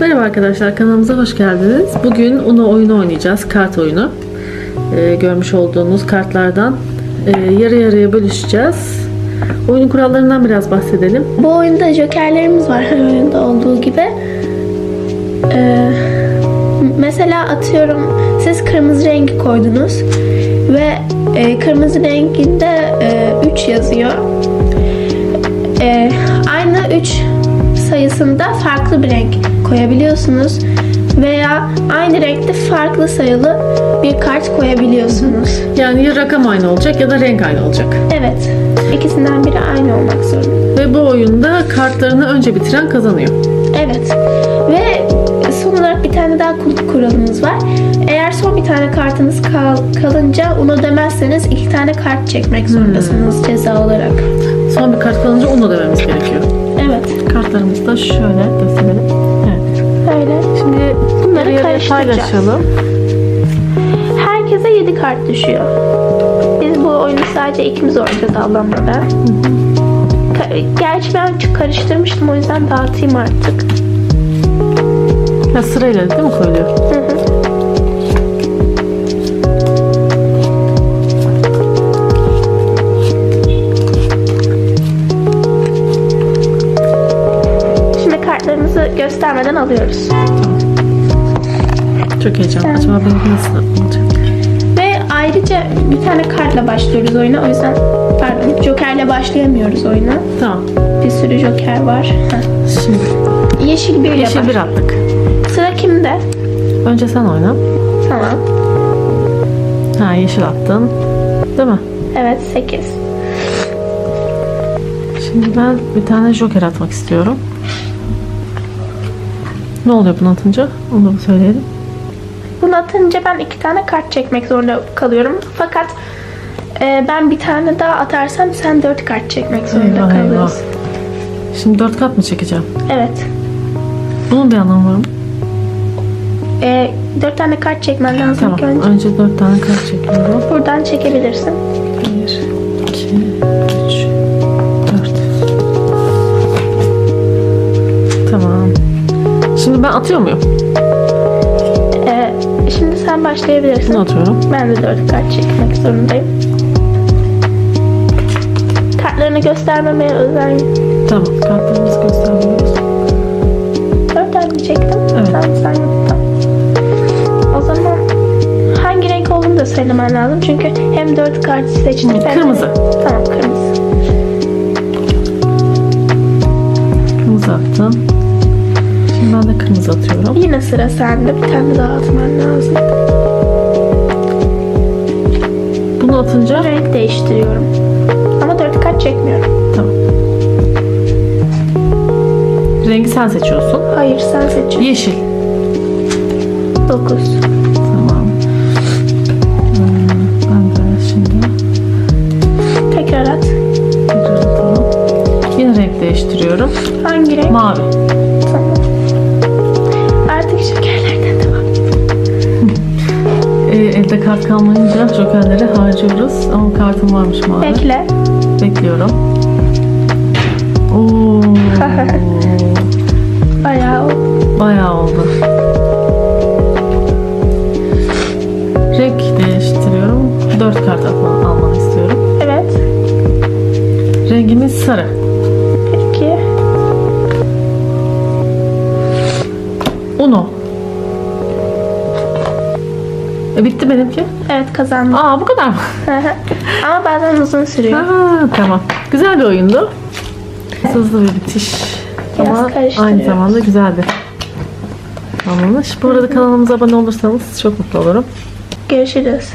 Merhaba arkadaşlar kanalımıza hoş geldiniz. Bugün Uno oyunu oynayacağız. Kart oyunu. Ee, görmüş olduğunuz kartlardan e, yarı yarıya bölüşeceğiz. Oyunun kurallarından biraz bahsedelim. Bu oyunda jokerlerimiz var her oyunda olduğu gibi. Ee, mesela atıyorum siz kırmızı rengi koydunuz ve e, kırmızı renginde 3 yazıyor. E, aynı 3 sayısında farklı bir renk koyabiliyorsunuz veya aynı renkte farklı sayılı bir kart koyabiliyorsunuz. Yani ya rakam aynı olacak ya da renk aynı olacak. Evet, ikisinden biri aynı olmak zorunda. Ve bu oyunda kartlarını önce bitiren kazanıyor. Evet. Ve son olarak bir tane daha kur- kuralımız var. Eğer son bir tane kartınız kal- kalınca onu demezseniz iki tane kart çekmek zorundasınız ceza olarak. Son bir kart kalınca Uno dememiz gerekiyor. Evet. Kartlarımızı da şöyle gösterelim. Bunları karıştıracağız. paylaşalım. Herkese 7 kart düşüyor. Biz bu oyunu sadece ikimiz oynayacağız ablamla ben. Gerçi ben çok karıştırmıştım o yüzden dağıtayım artık. Ya sırayla değil mi koyuluyor? Hı göstermeden alıyoruz. Çok heyecanlı. Acaba benimki nasıl olacak? Ve ayrıca bir tane kartla başlıyoruz oyuna. O yüzden pardon jokerle başlayamıyoruz oyuna. Tamam. Bir sürü joker var. Heh. Şimdi Yeşil bir yeşil bir attık. Sıra kimde? Önce sen oyna. Tamam. Ha yeşil attın. Değil mi? Evet 8. Şimdi ben bir tane joker atmak istiyorum. Ne oluyor bunu atınca? Onu da söyleyelim. Bunu atınca ben iki tane kart çekmek zorunda kalıyorum. Fakat e, ben bir tane daha atarsam sen dört kart çekmek zorunda Eyvah, eyvah. kalıyorsun. Şimdi dört kat mı çekeceğim? Evet. Bunun bir anlamı var mı? E, dört tane kart çekmen lazım Tamam. önce. Önce dört tane kart çekiyorum. Buradan çekebilirsin. Şimdi ben atıyor muyum? E, şimdi sen başlayabilirsin. Bunu atıyorum. Ben de dört kart çekmek zorundayım. Kartlarını göstermemeye özen. Tamam. Kartlarımızı göstermiyoruz. Dört tane çektim. Evet. Tamam sen yaptın. O zaman hangi renk olduğunu da söylemen lazım. Çünkü hem dört kart seçtik. Hı, hem de- kırmızı. Tamam kırmızı. Kırmızı attım. Kırmızı atıyorum. Yine sıra sende. Bir tane daha atman lazım. Bunu atınca Renk değiştiriyorum. Ama dört kart çekmiyorum. tamam. Rengi sen seçiyorsun. Hayır sen seçiyorsun. Yeşil. Dokuz. Tamam. Hmm, Ben de şimdi Tekrar at. tekrar atalım. Yine renk değiştiriyorum. Hangi renk? Mavi. Şekerlerden devam. Ee, elde kart kalmayınca jokerleri harcıyoruz. Ama kartım varmış mavi. Bekle. Bekliyorum. Oo, Bayağı oldu. bayağı oldu. Renk değiştiriyorum. Dört kart atma, almanı istiyorum. Evet. Rengimiz sarı. Bitti benimki. Evet kazandım. Aa bu kadar mı? Ama bazen uzun sürüyor. Aa, tamam. Güzel bir oyundu. Hızlı bir bitiş. Biraz Ama aynı zamanda güzeldi. Tamammış. Bu arada kanalımıza abone olursanız çok mutlu olurum. Görüşürüz.